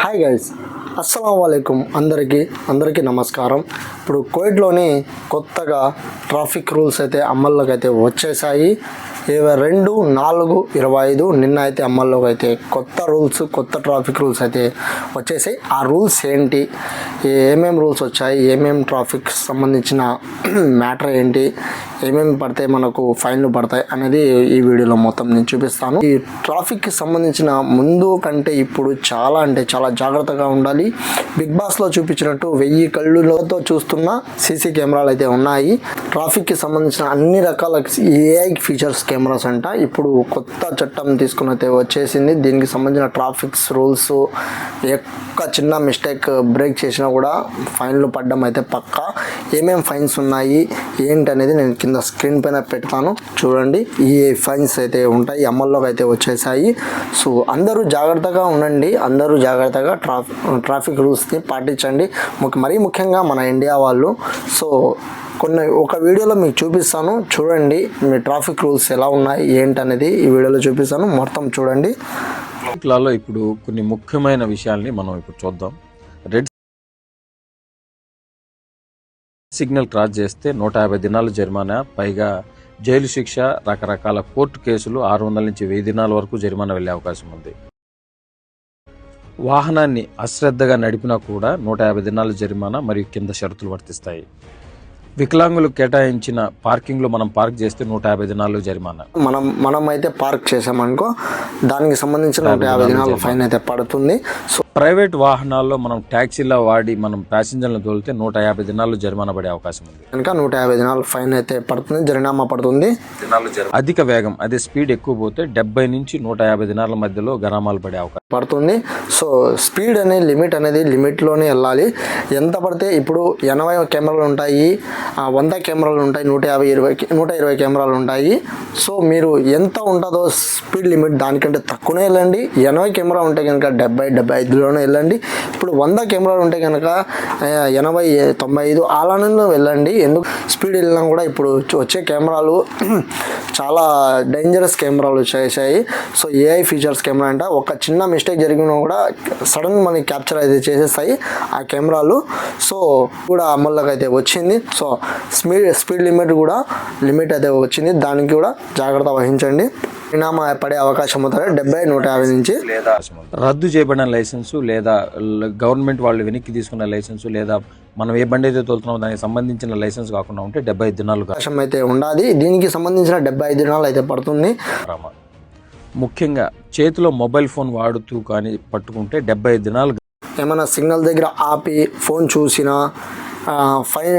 Hi guys అస్సలం వాలేకుమ్ అందరికీ అందరికీ నమస్కారం. ఇప్పుడు కోవిడ్లోని కొత్తగా ట్రాఫిక్ రూల్స్ అయితే అమల్లోకి అయితే వచ్చేసాయి. ఇరవై రెండు నాలుగు ఇరవై ఐదు నిన్న అయితే అమల్లోకి అయితే కొత్త రూల్స్ కొత్త ట్రాఫిక్ రూల్స్ అయితే వచ్చేసాయి. ఆ రూల్స్ ఏంటి? ఏమేమి రూల్స్ వచ్చాయి? ఏమేమి ట్రాఫిక్ సంబంధించిన మ్యాటర్ ఏంటి? ఏమేమి పడితే మనకు ఫైన్లు పడతాయి అనేది ఈ వీడియోలో మొత్తం నేను చూపిస్తాను. ఈ ట్రాఫిక్కి సంబంధించిన ముందు కంటే ఇప్పుడు చాలా అంటే చాలా జాగ్రత్తగా ఉండాలి. బిగ్ బాస్లో చూపించినట్టు వెయ్యి కళ్ళులతో చూస్తున్న సీసీ కెమెరాలు అయితే ఉన్నాయి. ట్రాఫిక్కి సంబంధించిన అన్ని రకాల ఏఐ ఫీచర్స్ కెమెరాస్ అంట. ఇప్పుడు కొత్త చట్టం తీసుకున్నైతే వచ్చేసింది. దీనికి సంబంధించిన ట్రాఫిక్స్ రూల్స్ ఎక్క చిన్న మిస్టేక్ బ్రేక్ చేసినా కూడా ఫైన్లు పడ్డం అయితే పక్కా. ఏమేం ఫైన్స్ ఉన్నాయి? ఏంటి అనేది నేను కింద స్క్రీన్ పైన పెడతాను. చూడండి. ఈ ఫైన్స్ అయితే ఉంటాయి. అమల్లోకి అయితే వచ్చేసాయి. సో అందరూ జాగ్రత్తగా ఉండండి. అందరూ జాగ్రత్తగా ట్రాఫిక్ ట్రాఫిక్ రూల్స్ని పాటించండి. ముఖ్య మరీ ముఖ్యంగా మన ఇండియా వాళ్ళు. సో కొన్ని ఒక వీడియోలో మీకు చూపిస్తాను. చూడండి మీ ట్రాఫిక్ రూల్స్ ఎలా ఉన్నాయి ఏంటి అనేది ఈ వీడియోలో చూపిస్తాను. మొత్తం చూడండి. లలో ఇప్పుడు కొన్ని ముఖ్యమైన విషయాల్ని మనం ఇప్పుడు చూద్దాం. రెడ్ సిగ్నల్ క్రాస్ చేస్తే నూట యాభై దినాల జరిమానా పైగా జైలు శిక్ష రకరకాల కోర్టు కేసులు ఆరు వందల నుంచి వెయ్యి దినాల వరకు జరిమానా వెళ్ళే అవకాశం ఉంది. వాహనాన్ని అశ్రద్ధగా నడిపినా కూడా నూట యాభై దినాల జరిమానా మరియు కింద షరతులు వర్తిస్తాయి. వికలాంగులు కేటాయించిన పార్కింగ్లో మనం పార్క్ చేస్తే నూట యాభై దినాలు జరిమానా. మనం మనం అయితే పార్క్ చేసామనుకో దానికి సంబంధించిన నూట యాభై దినాల ఫైన్ అయితే పడుతుంది. సో ప్రైవేట్ వాహనాల్లో మనం ట్యాక్సీలా వాడి మనం ప్యాసింజర్లను తోలితే నూట యాభై దినాలు జరిమానా పడే అవకాశం ఉంది. కనుక నూట యాభై దినాల ఫైన్ అయితే పడుతుంది జరినామా పడుతుంది. అధిక వేగం అదే స్పీడ్ ఎక్కువ పోతే డెబ్బై నుంచి నూట యాభై దినాల మధ్యలో గరామాలు పడే అవకాశం పడుతుంది. సో స్పీడ్ అనే లిమిట్ అనేది లిమిట్లోనే వెళ్ళాలి. ఎంత పడితే ఇప్పుడు ఎనభై కెమెరాలు ఉంటాయి ఆ, వంద కెమెరాలు ఉంటాయి నూట యాభై ఇరవై నూట ఇరవై కెమెరాలు ఉంటాయి. సో మీరు ఎంత ఉంటుందో స్పీడ్ లిమిట్ దానికంటే తక్కువనే వెళ్ళండి. ఎనభై కెమెరా ఉంటే కనుక డెబ్బై డెబ్బై ఐదులోనే వెళ్ళండి. ఇప్పుడు వంద కెమెరాలు ఉంటే కనుక ఎనభై తొంభై ఐదు అలానే వెళ్ళండి. ఎందుకు? స్పీడ్ వెళ్ళినా కూడా ఇప్పుడు వచ్చే కెమెరాలు చాలా డేంజరస్ కెమెరాలు వచ్చేసాయి సో ఏఐ ఫీచర్స్ కెమెరా అంట. ఒక చిన్న మిస్టేక్ జరిగినా కూడా సడన్ మనకి క్యాప్చర్ అయితే చేసేస్తాయి ఆ కెమెరాలు. సో కూడా అమల్లోకి అయితే వచ్చింది. సో స్పీడ్ స్పీడ్ లిమిట్ కూడా లిమిట్ అయితే వచ్చింది. దానికి కూడా జాగ్రత్త వహించండి. పరిణామ పడే అవకాశం అవుతుంది డెబ్బై నూట యాభై నుంచి? రద్దు చేయబడిన లైసెన్సు లేదా గవర్నమెంట్ వాళ్ళు వెనక్కి తీసుకున్న లైసెన్సు లేదా మనం ఏ బండి అయితే తోలుతున్నామో దానికి సంబంధించిన లైసెన్స్ కాకుండా ఉంటే డెబ్బై ఐదు దినాలు అవకాశం అయితే ఉండాలి దీనికి సంబంధించిన డెబ్బై ఐదు దినాలు అయితే పడుతుంది. ముఖ్యంగా చేతిలో మొబైల్ ఫోన్ వాడుతూ కానీ పట్టుకుంటే డెబ్బై ఐదు దినాలు ఏమైనా సిగ్నల్ దగ్గర ఆపి ఫోన్ చూసినా ఫైవ్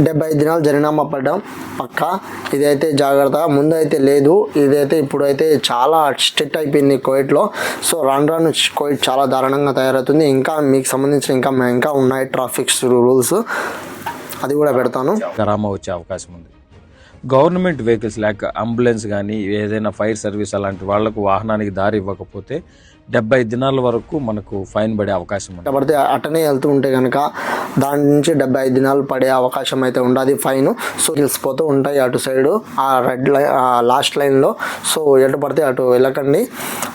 డెబ్బై ఐదు దినాలు జరినామా పడ్డం. పక్క ఇదైతే జాగ్రత్త ముందు అయితే లేదు. ఇదైతే ఇప్పుడైతే చాలా స్ట్రిక్ట్ అయిపోయింది కోవిడ్లో సో రాను రాను కోవిడ్ చాలా దారుణంగా తయారవుతుంది. ఇంకా మీకు సంబంధించిన ఇంకా ఇంకా ఉన్నాయి ట్రాఫిక్ రూల్స్. అది కూడా పెడతాను. గరామా వచ్చే అవకాశం ఉంది. గవర్నమెంట్ వెహికల్స్ లేక అంబులెన్స్ కానీ ఏదైనా ఫైర్ సర్వీస్ అలాంటి వాళ్ళకు వాహనానికి దారి ఇవ్వకపోతే డెబ్బై దినాల వరకు మనకు ఫైన్ పడే అవకాశం ఉంది పడితే అటనే వెళ్తూ ఉంటే కనుక దాని నుంచి డెబ్బై ఐదు దినాలు పడే అవకాశం అయితే ఉండదు ఫైన్ సో తెలిసిపోతూ ఉంటాయి అటు సైడు ఆ రెడ్ లైన్ లాస్ట్ లైన్లో. సో ఎటు పడితే అటు వెళ్ళకండి.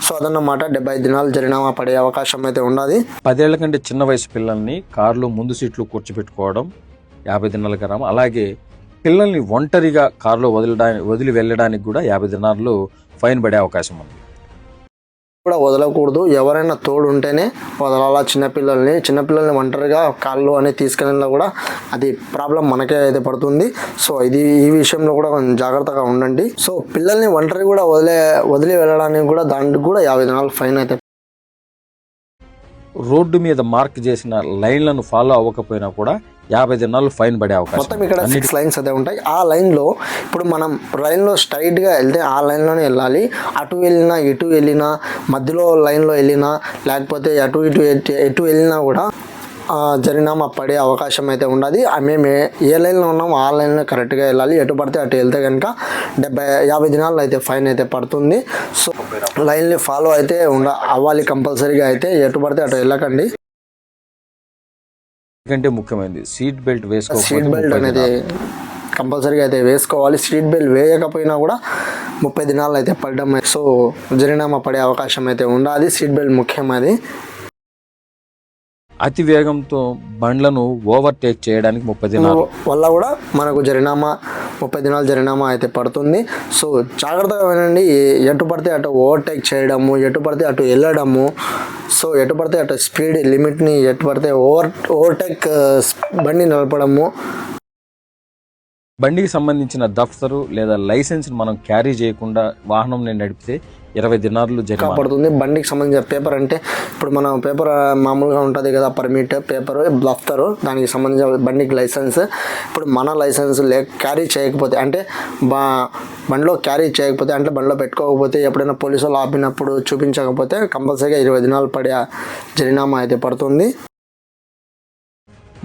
సో అదన్నమాట డెబ్బై ఐదు దినాలు జరినామా పడే అవకాశం అయితే ఉండదు పదేళ్ళ కంటే చిన్న వయసు పిల్లల్ని కారులో ముందు సీట్లు కూర్చోబెట్టుకోవడం యాభై దినాల గరామా అలాగే పిల్లల్ని ఒంటరిగా కారులో వదిలడానికి వదిలి వెళ్ళడానికి కూడా యాభై దినాలు ఫైన్ పడే అవకాశం ఉంది. కూడా వదలకూడదు. ఎవరైనా తోడు ఉంటేనే వదలాలా. చిన్నపిల్లల్ని చిన్నపిల్లల్ని ఒంటరిగా కాళ్ళు అనేది తీసుకెళ్ళినా కూడా అది ప్రాబ్లం మనకే అయితే పడుతుంది. సో ఇది ఈ విషయంలో కూడా కొంచెం జాగ్రత్తగా ఉండండి. సో పిల్లల్ని ఒంటరి కూడా వదిలే వదిలి వెళ్ళడానికి కూడా దానికి కూడా యాభై దినాలు ఫైన్ అయితే. రోడ్డు మీద మార్క్ చేసిన లైన్లను ఫాలో అవ్వకపోయినా కూడా యాభై దినాలు ఫైన్ పడే అవకాశం. మొత్తం ఇక్కడ సిక్స్ లైన్స్ అయితే ఉంటాయి. ఆ లైన్లో ఇప్పుడు మనం లైన్లో స్ట్రైట్గా వెళ్తే ఆ లైన్లోనే వెళ్ళాలి. అటు వెళ్ళినా ఇటు వెళ్ళినా మధ్యలో లైన్లో వెళ్ళినా లేకపోతే అటు ఇటు ఎటు- ఎటు వెళ్ళినా కూడా ఆ, జరినామా పడే అవకాశం అయితే ఉండదు మేము ఏ- లైన్లో ఉన్నామో ఆ లైన్లో కరెక్ట్గా వెళ్ళాలి. ఎటు పడితే అటు వెళ్తే కనుక డెబ్బై యాభై దినాలు అయితే ఫైన్ అయితే పడుతుంది. సో లైన్ని ఫాలో అయితే ఉండ అవ్వాలి కంపల్సరీగా అయితే. ఎటు పడితే అటు వెళ్ళకండి. ఎందుకంటే ముఖ్యమైనది. సీట్ బెల్ట్ వేసుకో సీట్ బెల్ట్ అనేది కంపల్సరీగా అయితే వేసుకోవాలి. సీట్ బెల్ట్ వేయకపోయినా కూడా ముప్పై దినాలు అయితే పడడం సో జరినామా పడే అవకాశం అయితే ఉండాలి. సీట్ బెల్ట్ ముఖ్యం అది. అతి వేగంతో బండ్లను ఓవర్టేక్ చేయడానికి ముప్పై దినాలు. వల్ల కూడా మనకు జరినామా ముప్పై దినాలు జరినామా అయితే పడుతుంది. సో జాగ్రత్తగా వినండి. ఎటు పడితే అటు ఓవర్టేక్ చేయడము ఎటు పడితే అటు వెళ్ళడము సో ఎటు పడితే అటు స్పీడ్ లిమిట్ని ఎటు పడితే ఓవర్ ఓవర్టేక్ బండి నడపడము బండికి సంబంధించిన దఫ్తరు లేదా లైసెన్స్ మనం క్యారీ చేయకుండా వాహనం నడిపితే ఇరవై దినాలు జరిమానా. కాపాడుతుంది. బండికి సంబంధించిన పేపర్ అంటే ఇప్పుడు మన పేపర్ మామూలుగా ఉంటుంది కదా పర్మిట్ పేపర్ బ్లఫ్తరు దానికి సంబంధించిన బండికి లైసెన్స్ ఇప్పుడు మన లైసెన్స్ లే క్యారీ చేయకపోతే అంటే బా బండిలో క్యారీ చేయకపోతే అంటే బండిలో పెట్టుకోకపోతే ఎప్పుడైనా పోలీసు వాళ్ళు ఆపినప్పుడు చూపించకపోతే కంపల్సరీగా ఇరవై దినాలు పడే జరినామా అయితే పడుతుంది.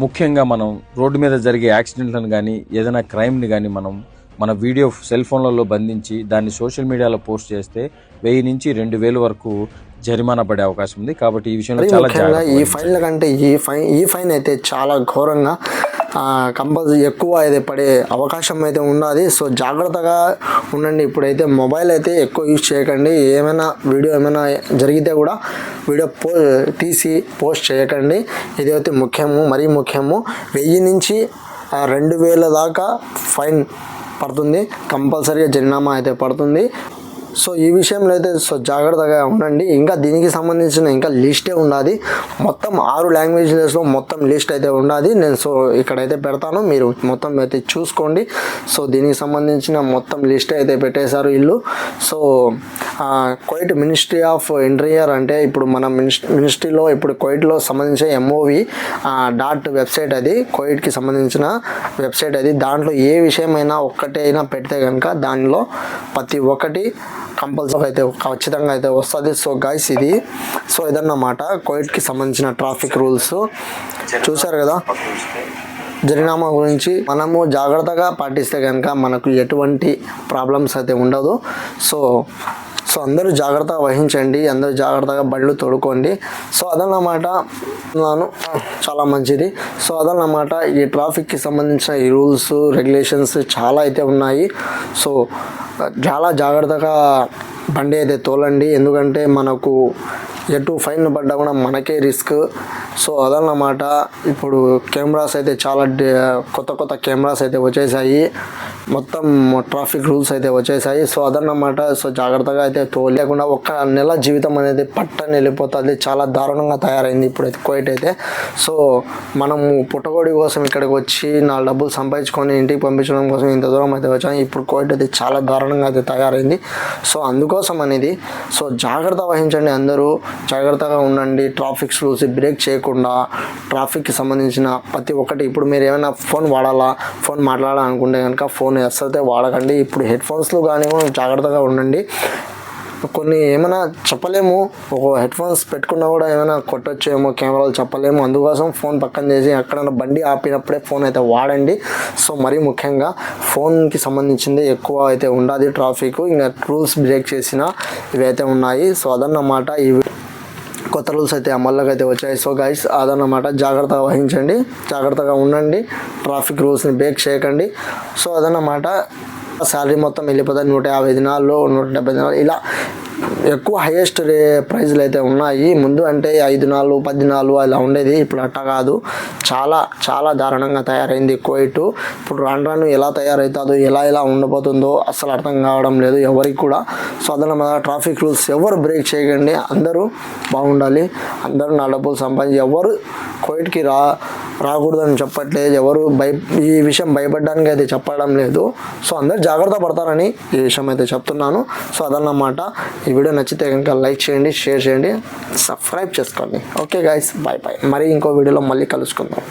ముఖ్యంగా మనం రోడ్డు మీద జరిగే యాక్సిడెంట్లను కానీ ఏదైనా క్రైమ్ని కానీ మనం మన వీడియో సెల్ ఫోన్లలో బంధించి దాన్ని సోషల్ మీడియాలో పోస్ట్ చేస్తే వెయ్యి నుంచి రెండు వేలు వరకు జరిమానా పడే అవకాశం ఉంది. కాబట్టి ఈ విషయంలో చాలా ఈ ఫైన్ల కంటే ఈ ఫైన్ ఈ ఫైన్ అయితే చాలా ఘోరంగా కంపల్సరీ ఎక్కువ అయితే పడే అవకాశం అయితే ఉన్నది. సో జాగ్రత్తగా ఉండండి. ఇప్పుడైతే మొబైల్ అయితే ఎక్కువ యూజ్ చేయకండి. ఏమైనా వీడియో ఏమైనా జరిగితే కూడా వీడియో పో తీసి పోస్ట్ చేయకండి. ఇదైతే ముఖ్యము మరీ ముఖ్యము. వెయ్యి నుంచి రెండు వేల దాకా ఫైన్ పడుతుంది. కంపల్సరీగా జరినామా అయితే పడుతుంది. సో ఈ విషయంలో అయితే సో జాగ్రత్తగా ఉండండి. ఇంకా దీనికి సంబంధించిన ఇంకా లిస్టే ఉండాలి మొత్తం ఆరు లాంగ్వేజెస్లో మొత్తం లిస్ట్ అయితే ఉండాలి నేను సో ఇక్కడైతే పెడతాను. మీరు మొత్తం అయితే చూసుకోండి. సో దీనికి సంబంధించిన మొత్తం లిస్ట్ అయితే పెట్టేశారు ఇల్లు. So Kuwait ministry of interior అంటే ఇప్పుడు మన మినిస్ మినిస్ట్రీలో ఇప్పుడు కోయిట్లో సంబంధించిన ఎంఓవి డాట్ వెబ్సైట్ అది కోయిట్కి సంబంధించిన వెబ్సైట్ అది. దాంట్లో ఏ విషయమైనా ఒక్కటే అయినా పెడితే కనుక దానిలో ప్రతి ఒక్కటి కంపల్సరీ అయితే ఖచ్చితంగా అయితే వస్తుంది. సో గైస్ ఇది సో ఇదన్నమాట కోవిడ్కి సంబంధించిన ట్రాఫిక్ రూల్స్ చూశారు కదా? జరినామా గురించి మనము జాగ్రత్తగా పాటిస్తే కనుక మనకు ఎటువంటి ప్రాబ్లమ్స్ అయితే ఉండదు. సో సో అందరూ జాగ్రత్తగా వహించండి అందరూ జాగ్రత్తగా బండ్లు తోడుకోండి. సో అదన్నమాట నాను. చాలా మంచిది. సో అదన్నమాట ఈ ట్రాఫిక్కి సంబంధించిన ఈ రూల్స్ రెగ్యులేషన్స్ చాలా అయితే ఉన్నాయి. సో చాలా జాగ్రత్తగా బండి అయితే తోలండి. ఎందుకంటే మనకు ఎటు ఫైన్ పడ్డా కూడా మనకే రిస్క్. సో అదన్నమాట. ఇప్పుడు కెమెరాస్ అయితే చాలా కొత్త కొత్త కెమెరాస్ అయితే వచ్చేసాయి. మొత్తం ట్రాఫిక్ రూల్స్ అయితే వచ్చేసాయి. సో అదన్నమాట. సో జాగ్రత్తగా అయితే తోలేకుండా ఒక్క నెల జీవితం అనేది పట్టని వెళ్ళిపోతుంది. చాలా దారుణంగా తయారైంది ఇప్పుడు అయితే కోయిట్ అయితే. సో మనము పుట్టగోడి కోసం ఇక్కడికి వచ్చి నా డబ్బులు సంపాదించుకొని ఇంటికి పంపించడం కోసం ఇంత దూరం అయితే వచ్చాను ఇప్పుడు కోవిడ్ అయితే చాలా దారుణంగా అయితే తయారైంది. సో అందుకోసం అనేది సో జాగ్రత్త వహించండి అందరూ. జాగ్రత్తగా ఉండండి. ట్రాఫిక్ రూల్స్ బ్రేక్ చేయకుండా ట్రాఫిక్కి సంబంధించిన ప్రతి ఒక్కటి. ఇప్పుడు మీరు ఏమైనా ఫోన్ వాడాలా? ఫోన్ మాట్లాడాలనుకుంటే కనుక ఫోన్ అస్సలు వాడకండి. ఇప్పుడు హెడ్ ఫోన్స్లో కానీ జాగ్రత్తగా ఉండండి. కొన్ని ఏమైనా చెప్పలేము. ఒక హెడ్ ఫోన్స్ పెట్టుకున్నా కూడా ఏమైనా కొట్టొచ్చేమో కెమెరాలు చెప్పలేము. అందుకోసం ఫోన్ పక్కన చేసి ఎక్కడైనా బండి ఆపినప్పుడే ఫోన్ అయితే వాడండి. సో మరీ ముఖ్యంగా ఫోన్కి సంబంధించింది ఎక్కువ అయితే ఉండాలి ట్రాఫిక్. ఇంకా రూల్స్ బ్రేక్ చేసిన ఇవైతే ఉన్నాయి. సో అదన్నమాట ఇవి కొత్త రూల్స్ అయితే అమల్లోకి అయితే వచ్చాయి. సో గైస్ అదన్నమాట. జాగ్రత్తగా వహించండి. జాగ్రత్తగా ఉండండి. ట్రాఫిక్ రూల్స్ని బ్రేక్ చేయకండి. సో అదన్నమాట. శాలరీ మొత్తం వెళ్ళిపోతుంది నూట యాభై దినాల్లో నూట డెబ్బై దినాలు ఇలా ఎక్కువ హైయెస్ట్ రే ప్రైజ్లు అయితే ఉన్నాయి. ముందు అంటే ఐదు నాలుగు పది నాలుగు అలా ఉండేది. ఇప్పుడు అట్ట కాదు. చాలా చాలా దారుణంగా తయారైంది కోయిట్ ఇప్పుడు రాను రాను ఎలా తయారవుతుందో ఎలా ఎలా ఉండబోతుందో అసలు అర్థం కావడం లేదు ఎవరికి కూడా. సో అదన ట్రాఫిక్ రూల్స్ ఎవరు బ్రేక్ చేయకండి. అందరూ బాగుండాలి. అందరూ నా డబ్బులు సంపాదించి ఎవరు కోయిట్కి రా రాకూడదని చెప్పట్లేదు. ఎవరు భయ ఈ విషయం భయపడడానికి అయితే చెప్పడం లేదు. సో అందరు జాగ్రత్త పడతారని ఈ విషయం అయితే చెప్తున్నాను. సో అదన్నమాట. ఈ వీడియో నచ్చితే కనుక లైక్ చేయండి షేర్ చేయండి సబ్స్క్రైబ్ చేసుకోండి. ఓకే గాయస్ బాయ్ బాయ్ మరి ఇంకో వీడియోలో మళ్ళీ కలుసుకుందాం.